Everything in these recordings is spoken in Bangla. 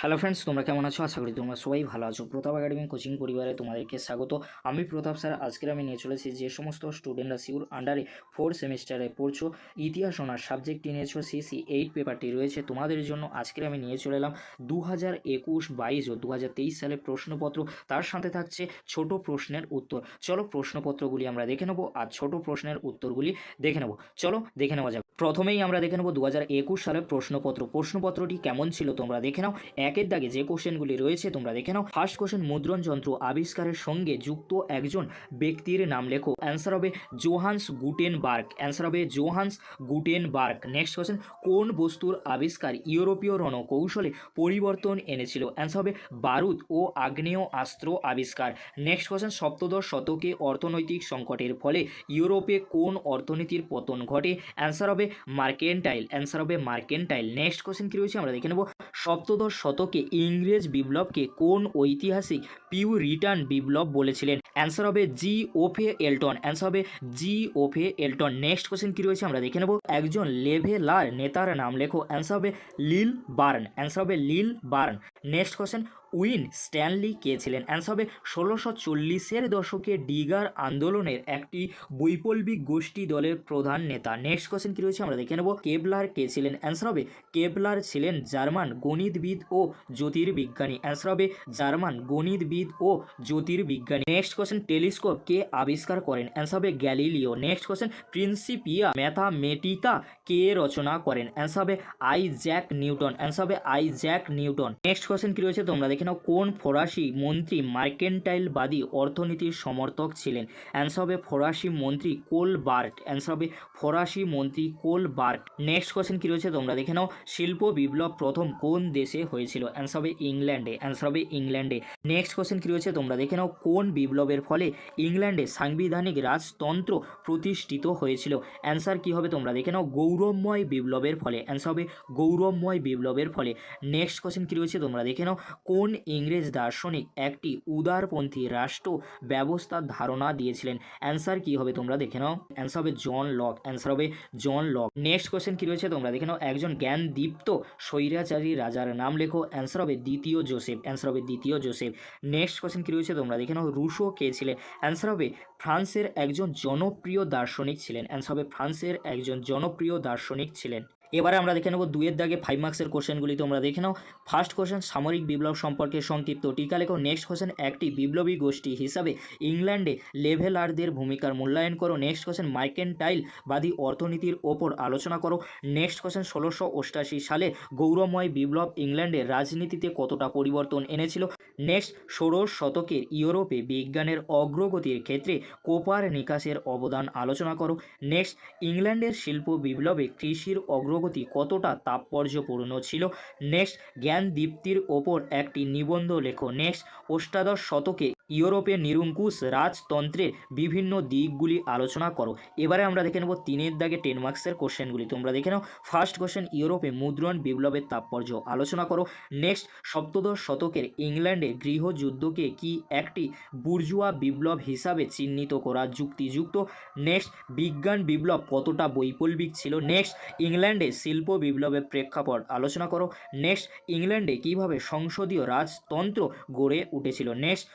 হ্যালো ফ্রেন্ডস তোমরা কেমন আছো? আশা করি তোমরা সবাই ভালো আছো। প্রতাপ একাডেমি কোচিং পরিবারে তোমাদেরকে স্বাগত। আমি প্রতাপ স্যার আজকের আমি নিয়ে চলেছি যে সমস্ত স্টুডেন্টরা সিউর আন্ডারে ফোর সেমিস্টারে পড়ছো। ইতিহাস ওনার সাবজেক্টটি নিয়েছো সিসি এইট পেপারটি রয়েছে। তোমাদের জন্য আজকের আমি নিয়ে চলে এলাম দু হাজার একুশ বাইশ ও দু হাজার তেইশ সালের প্রশ্নপত্র। তার সাথে থাকছে ছোট প্রশ্নের উত্তর। চলো প্রশ্নপত্রগুলি আমরা দেখে নেব আর ছোট প্রশ্নের উত্তরগুলি দেখে নেব। চলো দেখে নেওয়া যাক। প্রথমেই আমরা দেখে নেব দু হাজার একুশ সালের প্রশ্নপত্র। প্রশ্নপত্রটি কেমন ছিল তোমরা দেখে নাও। একের দাগে যে কোশ্চেনগুলি রয়েছে তোমরা দেখে নাও। ফার্স্ট কোশ্চেন মুদ্রণ যন্ত্র আবিষ্কারের সঙ্গে যুক্ত একজন ব্যক্তির নাম লেখো। অ্যান্সার হবে জোহান্স গুটেন গুটেনবার্গ অ্যান্সার হবে Johannes Guten Gutenberg next question কোন বস্তুর আবিষ্কার ইউরোপীয় রণকৌশলে পরিবর্তন এনেছিল? অ্যান্সার হবে বারুদ ও আগ্নেয় অস্ত্র আবিষ্কার। নেক্সট কোশ্চেন সপ্তদশ শতকে অর্থনৈতিক সংকটের ফলে ইউরোপে কোন অর্থনীতির পতন ঘটে? অ্যান্সার হবে মার্কেন্টাইল। অ্যান্সার হবে মার্কেন্টাইল। নেক্সট কোশ্চেন কী রয়েছে আমরা দেখে নেব। সপ্তদশ শতকে ইংরেজ বিপ্লবকে কোন ঐতিহাসিক পিউ রিটার্ন বিপ্লব বলেছিলেন? অ্যান্সার হবে জি ওফে এলটন অ্যান্সার হবে জি ওফে এলটন নেক্সট কোশ্চেন কী রয়েছে আমরা দেখে নেব। একজন লেভেলার নেতার নাম লেখো। অ্যান্সার হবে লিল বার্ন অ্যান্সার হবে Lilburne next question Winstanley কে ছিলেন? অ্যান্সার হবে ষোলোশো চল্লিশের দশকে ডিগার আন্দোলনের একটি বৈপ্লবিক গোষ্ঠী দলের প্রধান নেতা। নেক্সট কোশ্চেন কী রয়েছে? আমরা দেখে নেব। কেবলার কে ছিলেন? অ্যান্সার হবে কেবলার ছিলেন জার্মান গণিতবিদ ও জ্যোতির্বিজ্ঞানী। অ্যান্সার হবে জার্মান গণিতবিদ ও জ্যোতির্বিজ্ঞানী। নেক্সট কোশ্চেন টেলিস্কোপ কে আবিষ্কার করেন? অ্যান্সার হবে Galileo next question Principia Mathematica কে রচনা করেন? অ্যান্সার হবে আই জ্যাক নিউটন অ্যান্সার হবে Isaac Newton next question কী রয়েছে? তোমরা দেখে নাও কোন ফরাসি মন্ত্রী মার্কেন্টাইলবাদী অর্থনীতির সমর্থক ছিলেন? অ্যান্সার হবে ফরাসি মন্ত্রী কোল বার্ট অ্যান্সার হবে ফরাসি মন্ত্রী কোল বার্ট নেক্সট কোশ্চেন কী রয়েছে তোমরা দেখে নাও। শিল্প বিপ্লব প্রথম কোন দেশে হয়েছিল? অ্যান্সার হবে ইংল্যান্ডে। অ্যান্সার হবে ইংল্যান্ডে। নেক্সট কোয়েশ্চেন কী রয়েছে তোমরা দেখে নাও। কোন বিপ্লবের ফলে ইংল্যান্ডে সাংবিধানিক রাজতন্ত্র প্রতিষ্ঠিত হয়েছিল? অ্যান্সার কী হবে তোমরা দেখে নাও। গৌরবময় বিপ্লবের ফলে। অ্যান্সার হবে গৌরবময় বিপ্লবের ফলে। নেক্সট কোয়েশ্চেন কী রয়েছে তোমরা দেখে নাও। কোন ইংরেজ দার্শনিক একটি উদারপন্থী রাষ্ট্র ব্যবস্থার ধারণা দিয়েছিলেন। অ্যান্সার কী হবে তোমরা দেখে নাও। অ্যান্সার হবে জন লক অ্যান্সার হবে জন লক নেক্সট কোয়েশ্চেন কী রয়েছে তোমরা দেখে নাও। একজন জ্ঞান দীপ্ত স্বৈরাচারী রাজার নাম লেখো। অ্যান্সার হবে দ্বিতীয় জোসেফ অ্যান্সার হবে দ্বিতীয় জোসেফ নেক্সট কোশ্চেন কি রয়েছে তোমরা দেখে নাও। রুশো কে ছিলেন? অ্যান্সার হবে ফ্রান্সের একজন জনপ্রিয় দার্শনিক ছিলেন। অ্যান্সার হবে ফ্রান্সের একজন জনপ্রিয় দার্শনিক ছিলেন। এবারে আমরা দেখে নেব দুয়ের দাগে ফাইভ মার্কসের কোশ্চেনগুলি তোমরা দেখে নাও। ফার্স্ট কোশ্চেন সামরিক বিপ্লব সম্পর্কে সংক্ষিপ্ত টিকা লেখো। নেক্সট কোশ্চেন একটি বিপ্লবী গোষ্ঠী হিসাবে ইংল্যান্ডে লেভেলারদের ভূমিকার মূল্যায়ন করো। নেক্সট কোশ্চেন মার্কেন্টাইল বাদী অর্থনীতির ওপর আলোচনা করো। নেক্সট কোশ্চেন ষোলোশো অষ্টাশি সালে গৌরময় বিপ্লব ইংল্যান্ডের রাজনীতিতে কতটা পরিবর্তন এনেছিল? নেক্সট ষোড়শ শতকের ইউরোপে বিজ্ঞানের অগ্রগতির ক্ষেত্রে কোপার নিকাশের অবদান আলোচনা করো। নেক্সট ইংল্যান্ডের শিল্প বিপ্লবে কৃষির অগ্রগতি কতটা তাৎপর্যপূর্ণ ছিল? নেক্সট জ্ঞান দীপ্তির ওপর একটি নিবন্ধ লেখো। নেক্সট অষ্টাদশ শতকে ইউরোপের নিরঙ্কুশ রাজতন্ত্রের বিভিন্ন দিকগুলি আলোচনা করো। এবারে আমরা দেখে নেব তিনের দাগে টেন মার্কসের কোশ্চেনগুলি তোমরা দেখে নাও ফার্স্ট কোশ্চেন ইউরোপে মুদ্রণ বিপ্লবের তাৎপর্য। আলোচনা করো। নেক্সট সপ্তদশ শতকের ইংল্যান্ডে গৃহযুদ্ধকে কি একটি বুর্জুয়া বিপ্লব হিসাবে চিহ্নিত করা যুক্তিযুক্ত? নেক্সট বিজ্ঞান বিপ্লব কতটা বৈপ্লবিক ছিল? নেক্সট ইংল্যান্ডে শিল্প বিপ্লবের প্রেক্ষাপট আলোচনা করো। নেক্সট ইংল্যান্ডে কীভাবে সংসদীয় রাজতন্ত্র গড়ে উঠেছিল? নেক্সট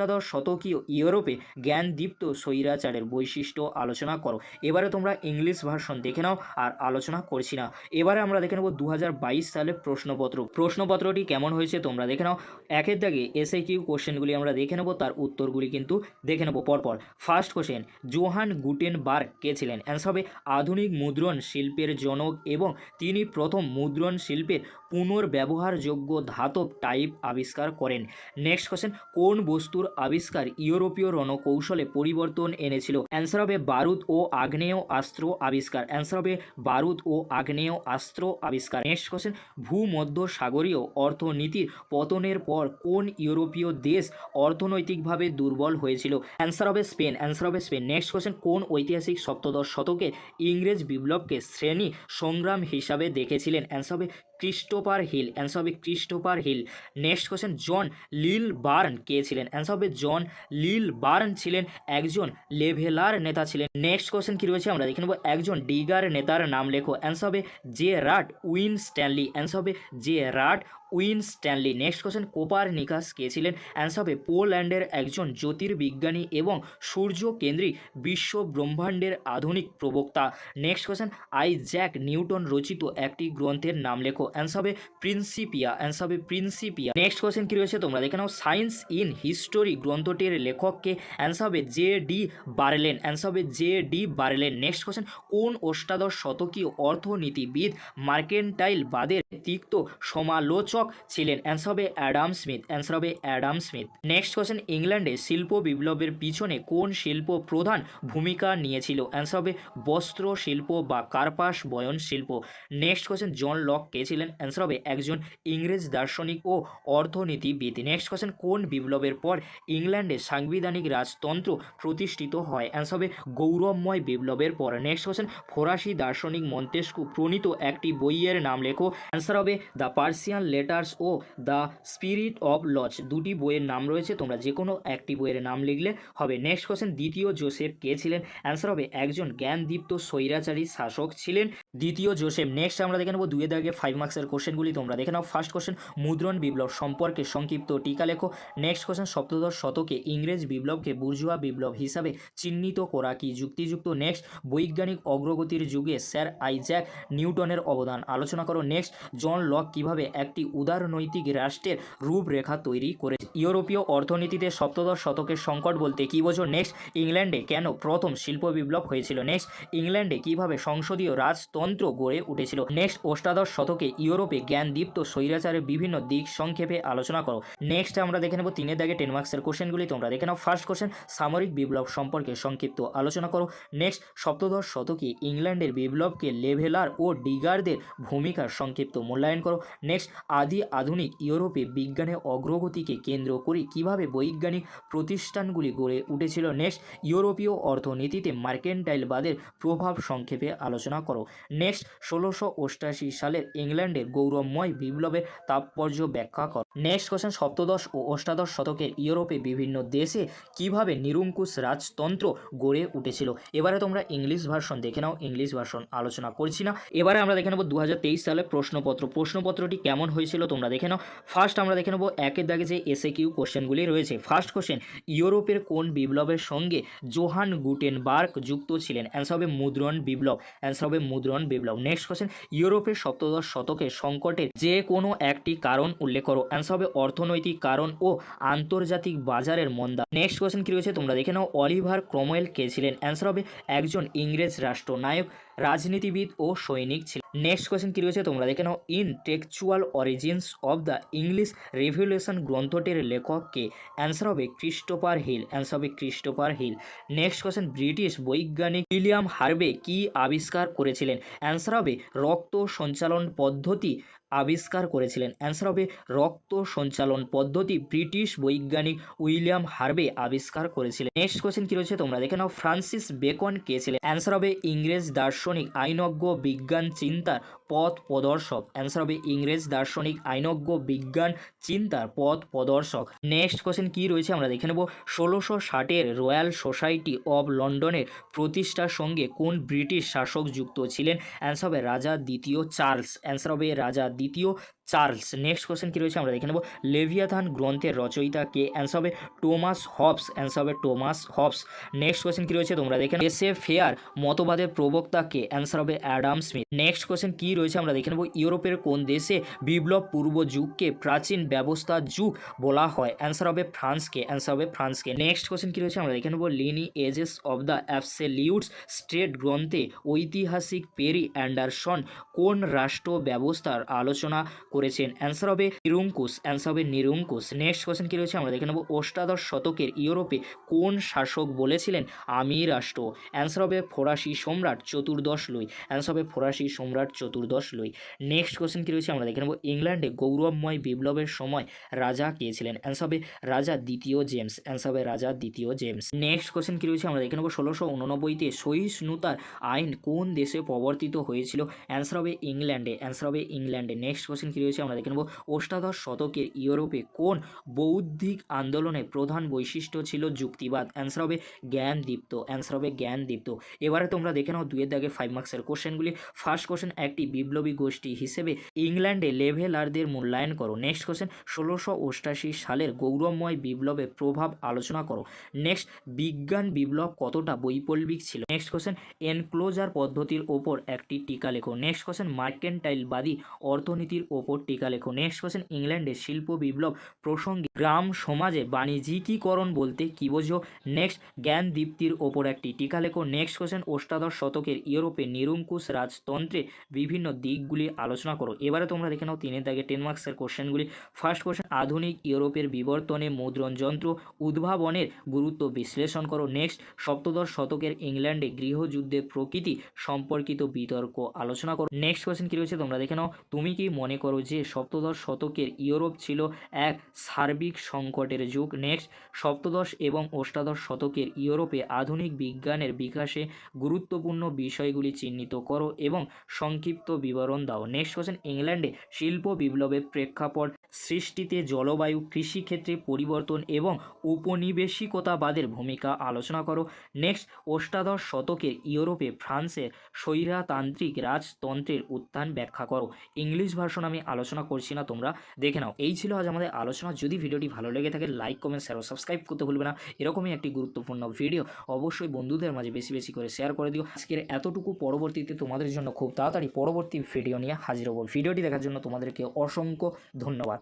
অষ্টাদশ শতকীয় ইউরোপে জ্ঞানদীপ্ত স্বৈরাচারের বৈশিষ্ট্য আলোচনা করো। এবারে তোমরা ইংলিশ ভার্সন দেখে নাও আর আলোচনা করছি না। এবারে আমরা দেখে নেব দু হাজার বাইশ সালে প্রশ্নপত্র। প্রশ্নপত্রটি কেমন হয়েছে তোমরা দেখে নাও। একের দাগে এসে কিউ কোশ্চেনগুলি আমরা দেখে নেব, তার উত্তরগুলি কিন্তু দেখে নেব পরপর। ফার্স্ট কোশ্চেন, জোহান গুটেনবার্গ কে ছিলেন? অ্যান্সার হবে আধুনিক মুদ্রণ শিল্পের জনক এবং তিনি প্রথম মুদ্রণ শিল্পের পুনর্ব্যবহারযোগ্য ধাতব টাইপ আবিষ্কার করেন। নেক্সট কোশ্চেন, কোন বস্তুর আবিষ্কার ইউরোপীয় রণকৌশলে পরিবর্তন এনেছিল। অ্যান্সার হবে বারুদ ও আগ্নেয় অস্ত্র আবিষ্কার। অ্যান্সার হবে বারুদ ও আগ্নেয় অস্ত্র আবিষ্কার। নেক্সট কোশ্চেন ভূমধ্য সাগরীয় অর্থনীতির পতনের পর কোন ইউরোপীয় দেশ অর্থনৈতিকভাবে দুর্বল হয়েছিল? অ্যান্সার হবে স্পেন অ্যান্সার হবে স্পেন। নেক্সট কোশ্চেন কোন ঐতিহাসিক সপ্তদশ শতকে ইংরেজ বিপ্লবকে শ্রেণি সংগ্রাম হিসাবে দেখেছিলেন? অ্যান্সার হবে ক্রিস্টোফার হিল অ্যান্সার হবে Christopher Hill. Next question John Lilburne কে ছিলেন? অ্যান্সার হবে জন লিল বার্ন ছিলেন একজন লেভেলার নেতা ছিলেন। নেক্সট কোয়েশ্চেন কী রয়েছে? আমরা দেখে নেব। একজন ডিগার নেতার নাম লেখো। অ্যান্সার হবে জে রাট উইন স্ট্যানলি অ্যান্সার হবে জে রাট win Stanley. Next question Copernicus কে ছিলেন? অ্যান্সার হবে, পোল্যান্ডের একজন জ্যোতির্বিজ্ঞানী এবং সূর্য কেন্দ্রিক বিশ্ব ব্রহ্মাণ্ডের আধুনিক প্রবক্তা। নেক্সট কোশ্চেন আইজ্যাক নিউটন রচিত একটি গ্রন্থের নাম লেখো। অ্যান্সার হবে, প্রিন্সিপিয়া। অ্যান্সার হবে, প্রিন্সিপিয়া। নেক্সট কোশ্চেন কী রয়েছে তোমরা? দেখে নাও, সায়েন্স ইন হিস্টোরি গ্রন্থটির লেখককে অ্যান্সার হবে, জে ডি বার্লেন। অ্যান্সার হবে, J D Bernal. Next question কোন অষ্টাদশ শতকীয় অর্থনীতিবিদ মার্কেন্টাইল বাদের তিক্ত সমালোচক ছিলেন অ্যান্সার হবে অ্যাডাম স্মিথ অ্যান্সার হবে অ্যাডাম স্মিথ। নেক্সট কোশ্চেন, ইংল্যান্ডে শিল্প বিপ্লবের পিছনে কোন শিল্প প্রধান ভূমিকা নিয়েছিল? অ্যান্সার হবে বস্ত্র শিল্প বা কার্পাস বয়ন শিল্প। নেক্সট কোশ্চেন, জন লক কে ছিলেন? অ্যান্সার হবে একজন ইংরেজ দার্শনিক ও অর্থনীতিবিদ। নেক্সট কোশ্চেন, কোন বিপ্লবের পর ইংল্যান্ডে সাংবিধানিক রাজতন্ত্র প্রতিষ্ঠিত হয়? অ্যান্সার হবে গৌরবময় বিপ্লবের পর। নেক্সট কোশ্চেন, ফরাসি দার্শনিক মন্তেস্কু প্রণীত একটি বইয়ের নাম লেখো। অ্যান্সার হবে দ্য পার্সিয়ান লেটার্স ও দ্য স্পিরিট অফ লজ দুটি বইয়ের নাম রয়েছে, তোমরা যে কোনো একটি বইয়ের নাম লিখলে হবে। নেক্সট কোশ্চেন দ্বিতীয় জোসেফ কে ছিলেন? অ্যান্সার হবে, একজন জ্ঞানদীপ্ত স্বৈরাচারী শাসক ছিলেন। দ্বিতীয় জোসেফ নেক্সট আমরা দেখে নেব দুয়ে দাগে ফাইভ মার্কসের কোশ্চেনগুলি তোমরা। দেখে নাও ফার্স্ট কোশ্চেন মুদ্রণ বিপ্লব সম্পর্কে সংক্ষিপ্ত টিকা লেখো। নেক্সট কোশ্চেন সপ্তদশ শতকে ইংরেজ বিপ্লবকে বুর্জুয়া বিপ্লব হিসাবে চিহ্নিত করা কি যুক্তিযুক্ত? নেক্সট বৈজ্ঞানিক অগ্রগতির যুগে স্যার আইজ্যাক নিউটনের অবদান। আলোচনা করো। নেক্সট জন লক কীভাবে একটি উদারনৈতিক রাষ্ট্রের রূপরেখা তৈরি করে ইউরোপীয় অর্থনীতিতে সপ্তদশ শতকের সংকট বলতে কী বোঝো? নেক্সট ইংল্যান্ডে কেন প্রথম শিল্প বিপ্লব হয়েছিল? নেক্সট ইংল্যান্ডে কীভাবে সংসদীয় রাজতন্ত্র গড়ে উঠেছিল। নেক্সট অষ্টাদশ শতকে ইউরোপে জ্ঞানদীপ্ত স্বৈরাচারের বিভিন্ন দিক সংক্ষেপে আলোচনা করো। নেক্সট আমরা দেখে নেব তিনের দাগে টেন মার্কসের কোশ্চেনগুলি। তোমরা দেখে নাও ফার্স্ট কোশ্চেন, সামরিক বিপ্লব সম্পর্কে সংক্ষিপ্ত আলোচনা করো। নেক্সট, সপ্তদশ শতকে ইংল্যান্ডের বিপ্লবকে লেভেলার ও ডিগারদের ভূমিকার সংক্ষিপ্ত মূল্যায়ন করো। নেক্সট, আদি আধুনিক ইউরোপে বিজ্ঞানের অগ্রগতিকে কেন্দ্র করে কীভাবে বৈজ্ঞানিক প্রতিষ্ঠানগুলি গড়ে উঠেছিল। নেক্সট, ইউরোপীয় অর্থনীতিতে মার্কেন্টাইলবাদের প্রভাব সংক্ষেপে আলোচনা করো। নেক্সট ষোলোশো অষ্টাশি সালের ইংল্যান্ডের গৌরবময় বিপ্লবের তাৎপর্য ব্যাখ্যা করো। নেক্সট কোশ্চেন সপ্তদশ ও অষ্টাদশ শতকের ইউরোপে বিভিন্ন দেশে কীভাবে নিরঙ্কুশ রাজতন্ত্র গড়ে উঠেছিল? এবারে তোমরা ইংলিশ ভার্সন দেখে নাও ইংলিশ ভার্সন আলোচনা করছি না। এবারে আমরা দেখে নেব দু হাজার তেইশ সালে প্রশ্নপত্র। প্রশ্নপত্রটি কেমন হয়েছিল তোমরা দেখে নাও। ফার্স্ট আমরা দেখে নেব একের দাগে যে এসে কিউ কোশ্চেনগুলি রয়েছে। ফার্স্ট কোশ্চেন ইউরোপের কোন বিপ্লবের সঙ্গে জোহান গুটেনবার্গ যুক্ত ছিলেন? অ্যান্সার হবে মুদ্রণ বিপ্লব। অ্যান্সার হবে মুদ্রণ বিপ্লব নেক্সট কোশ্চেন ইউরোপের সপ্তদশ শতকে সংকটের যে কোনো একটি কারণ উল্লেখ করো। অ্যান্সার হবে অর্থনৈতিক কারণ ও আন্তর্জাতিক বাজারের মন্দা। নেক্সট কোশ্চেন কী রয়েছে তোমরা দেখে নাও। অলিভার ক্রমওয়েল কে ছিলেন? অ্যান্সার হবে একজন ইংরেজ রাষ্ট্রনায়ক। রাজনীতিবিদ ও সৈনিক ছিলেন নেক্সট কোয়েশ্চেন কী রয়েছে তোমরা দেখে নাও। Intellectual origins of the English revolution গ্রন্থটির লেখককে অ্যান্সার হবে ক্রিস্টোফার হিল অ্যান্সার হবে Christopher Hill next question British বৈজ্ঞানিক উইলিয়াম হার্বে কি আবিষ্কার করেছিলেন? অ্যান্সার হবে রক্ত সঞ্চালন পদ্ধতি আবিষ্কার করেছিলেন। অ্যান্সার হবে, রক্ত সঞ্চালন পদ্ধতি, ব্রিটিশ বৈজ্ঞানিক উইলিয়াম হার্বে আবিষ্কার করেছিলেন। নেক্সট কোয়েশ্চেন কি রয়েছে? তোমরা দেখে নাও, ফ্রান্সিস বেকন কে ছিলেন? অ্যান্সার হবে, ইংরেজ দার্শনিক, আইনজ্ঞ, বিজ্ঞান, চিন্তার। পথ প্রদর্শক। অ্যান্সার হবে ইংরেজ দার্শনিক, আইনজ্ঞ, বিজ্ঞান, চিন্তার পথ প্রদর্শক। নেক্সট কোশ্চেন কি রয়েছে আমরা দেখে নেব। ষোলোশো ষাটের রয়্যাল সোসাইটি অব লন্ডনের প্রতিষ্ঠার সঙ্গে কোন ব্রিটিশ শাসক যুক্ত ছিলেন? অ্যান্সার হবে রাজা দ্বিতীয় চার্লস। অ্যান্সার হবে রাজা দ্বিতীয় চার্লস। নেক্সট কোশ্চেন কী রয়েছে আমরা দেখে নেব। লেভিয়াথান গ্রন্থের রচয়িতা কে? অ্যান্সার হবে টোমাস হবস অ্যান্সার হবে টোমাস হবস নেক্সট কোশ্চেন কী রয়েছে তোমরা দেখে এসে ফেয়ার মতবাদের প্রবক্তা কে? অ্যান্সার হবে অ্যাডাম স্মিথ নেক্সট কোশ্চেন কী রয়েছে আমরা দেখে নেব। ইউরোপের কোন দেশে বিপ্লব পূর্ব যুগকে প্রাচীন ব্যবস্থা যুগ বলা হয়? অ্যান্সার হবে ফ্রান্সকে অ্যান্সার হবে ফ্রান্সকে নেক্সট কোশ্চেন কী রয়েছে আমরা দেখে নেব। Lineages of the absolutist state গ্রন্থে ঐতিহাসিক পেরি অ্যান্ডারসন কোন রাষ্ট্র ব্যবস্থার আলোচনা করেছেন। অ্যান্সার হবে নিরঙ্কুশ। অ্যান্সার হবে নিরঙ্কুশ। নেক্সট কোশ্চেন কী রয়েছে? আমরা দেখে নেব অষ্টাদশ শতকের ইউরোপে কোন শাসক বলেছিলেন আমি রাষ্ট্র? অ্যান্সার হবে ফরাসি সম্রাট চতুর্দশ লুই। অ্যান্সার হবে ফরাসি সম্রাট চতুর্দশ লুই। নেক্সট কোয়েশ্চেন কী রয়েছে? আমরা দেখে নেব ইংল্যান্ডে গৌরবময় বিপ্লবের সময় রাজা কে ছিলেন? অ্যান্সার হবে রাজা দ্বিতীয় জেমস। অ্যান্সার হবে রাজা দ্বিতীয় জেমস। নেক্সট কোশ্চেন কী রয়েছে? আমরা দেখে নেব ষোলোশো উননব্বইতে সহিষ্ণুতার আইন কোন দেশে প্রবর্তিত হয়েছিল? অ্যান্সার হবে ইংল্যান্ডে। অ্যান্সার হবে ইংল্যান্ডে। নেক্সট কোশ্চেন কী রয়েছে আমরা দেখে নেব। অষ্টাদশ শতকের ইউরোপে কোন বৌদ্ধিক আন্দোলনে প্রধান বৈশিষ্ট্য ছিল যুক্তিবাদ? অ্যান্সার হবে জ্ঞান দীপ্ত অ্যান্সার হবে জ্ঞান দীপ্ত এবারে তোমরা দেখে নাও দুয়ের দাগে ফাইভ মার্কসের কোশ্চেনগুলি ফার্স্ট কোশ্চেন একটি বিপ্লবী গোষ্ঠী হিসেবে ইংল্যান্ডে লেভেলারদের মূল্যায়ন করো। নেক্সট কোশ্চেন ষোলোশো অষ্টাশি সালের গৌরবময় বিপ্লবের প্রভাব আলোচনা করো। নেক্সট বিজ্ঞান বিপ্লব কতটা বৈপ্লবিক ছিল? নেক্সট কোশ্চেন এনক্লোজার পদ্ধতির ওপর একটি টিকা লেখো। নেক্সট কোশ্চেন মার্কেন্টাইলবাদী অর্থনীতির ওপর টিকা লেখো। নেক্সট কোশ্চেন ইংল্যান্ডে শিল্প বিপ্লব প্রসঙ্গে গ্রাম সমাজে বাণিজ্যিকীকরণ বলতে কী বোঝো? নেক্সট জ্ঞান দীপ্তির ওপর একটি টিকা লেখো। নেক্সট কোশ্চেন অষ্টাদশ শতকের ইউরোপে নিরঙ্কুশ রাজতন্ত্রে বিভিন্ন দিকগুলি আলোচনা করো। এবারে তোমরা দেখে নাও তিনের দাগে টেন মার্কসের কোশ্চেনগুলি ফার্স্ট কোশ্চেন আধুনিক ইউরোপের বিবর্তনে মুদ্রণ যন্ত্র উদ্ভাবনের গুরুত্ব বিশ্লেষণ করো। নেক্সট সপ্তদশ শতকের ইংল্যান্ডে গৃহযুদ্ধের প্রকৃতি সম্পর্কিত বিতর্ক আলোচনা করো। নেক্সট কোয়েশ্চেন কী রয়েছে তোমরা দেখে নাও। তুমি কি মনে করো যে সপ্তদশ শতকের ইউরোপ ছিল এক সার্বিক সংকটের যুগ। নেক্সট সপ্তদশ এবং অষ্টাদশ শতকের ইউরোপে আধুনিক বিজ্ঞানের বিকাশে গুরুত্বপূর্ণ বিষয়গুলি চিহ্নিত করো এবং সংক্ষিপ্ত বিবরণ দাও। নেক্সট কোশ্চেন ইংল্যান্ডে শিল্প বিপ্লবের প্রেক্ষাপট সৃষ্টিতে জলবায়ু, কৃষিক্ষেত্রে পরিবর্তন এবং উপনিবেশিকতাবাদের ভূমিকা আলোচনা করো। নেক্সট, অষ্টাদশ শতকের ইউরোপে ফ্রান্সের স্বৈরাতান্ত্রিক রাজতন্ত্রের উত্থান ব্যাখ্যা করো। ইংলিশ ভার্সন আমি আলোচনা করছি না, তোমরা দেখে নাও। এই ছিল আজ আমাদের আলোচনা। যদি ভিডিওটি ভালো লেগে থাকে, লাইক, কমেন্ট শেয়ার ও সাবস্ক্রাইব করতে ভুলবে না। এরকমই একটি গুরুত্বপূর্ণ ভিডিও অবশ্যই বন্ধুদের মাঝে বেশি বেশি করে শেয়ার করে দিও। আজকের এতটুকু পরবর্তীতে তোমাদের জন্য খুব তাড়াতাড়ি পরবর্তী ভিডিও নিয়ে হাজির হব। ভিডিওটি দেখার জন্য তোমাদেরকে অসংখ্য ধন্যবাদ।